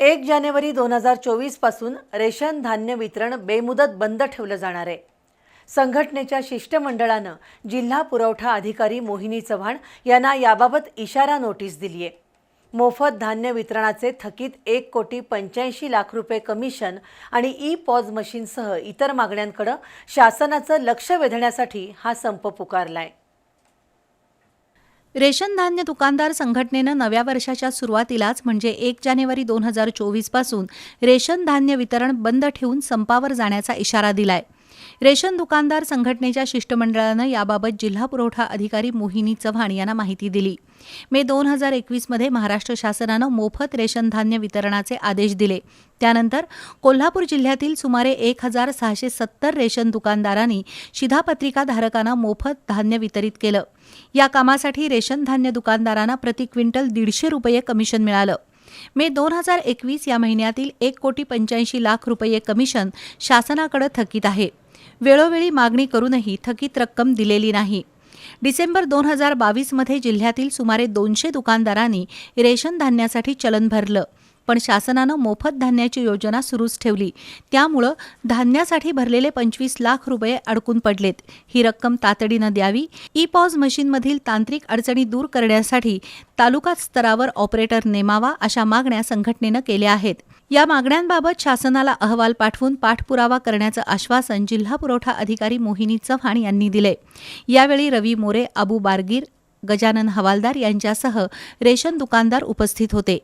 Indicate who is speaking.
Speaker 1: एक जानेवारी दोन हजार चोवीसपासून रेशन धान्य वितरण बेमुदत बंद ठेवलं जाणार आहे. संघटनेच्या शिष्टमंडळानं जिल्हा पुरवठा अधिकारी मोहिनी चव्हाण यांना याबाबत इशारा नोटीस दिली आहे. मोफत धान्य वितरणाचे थकीत एक कोटी पंच्याऐंशी लाख रुपये कमिशन आणि ई पॉज मशीनसह इतर मागण्यांकडे शासनाचं लक्ष वेधण्यासाठी हा संप पुकारला आहे
Speaker 2: रेशन धान्य दुकानदार संघटनेनं नव्या वर्षाच्या सुरुवातीलाच म्हणजे एक जानेवारी दोन हजार चोवीसपासून रेशन धान्य वितरण बंद ठेवून संपावर जाण्याचा इशारा दिलाय. रेशन दुकानदार संघटनेच्या शिष्टमंडळानं याबाबत जिल्हा पुरवठा अधिकारी मोहिनी चव्हाण यांना माहिती दिली. मे दोन हजार एकवीसमध्ये महाराष्ट्र शासनानं मोफत रेशन धान्य वितरणाचे आदेश दिले. त्यानंतर कोल्हापूर जिल्ह्यातील सुमारे एक हजार सहाशे सत्तर रेशन दुकानदारांनी शिधापत्रिका धारकांना मोफत धान्य वितरित केलं. या कामासाठी रेशन धान्य दुकानदारांना प्रति क्विंटल दीडशे रुपये कमिशन मिळालं. मे दोन हजार एकवीस या महिन्यातील एक कोटी पंच्याऐंशी लाख रुपये कमिशन शासनाकडे थकीत आहे. वेळोवेळी मागणी करूनही थकीत रक्कम दिलेली नाही. डिसेंबर दोन हजार बावीसमध्ये जिल्ह्यातील सुमारे दोनशे दुकानदारांनी रेशन धान्यासाठी चलन भरलं. पण शासनानं मोफत धान्याची योजना सुरूच ठेवली. त्यामुळं धान्यासाठी भरलेले पंचवीस लाख रुपये अडकून पडलेत. ही रक्कम तातडीनं द्यावी. ई पॉज मशीनमधील तांत्रिक अडचणी दूर करण्यासाठी तालुका स्तरावर ऑपरेटर नेमावा अशा मागण्या संघटनेनं केल्या आहेत. या मागण्यांबाबत शासनाला अहवाल पाठवून पाठपुरावा करण्याचं आश्वासन जिल्हा पुरवठा अधिकारी मोहिनी चव्हाण यांनी दिले यावेळी रवी मोरे अबू बारगीर गजानन हवालदार यांच्यासह रेशन दुकानदार उपस्थित होते.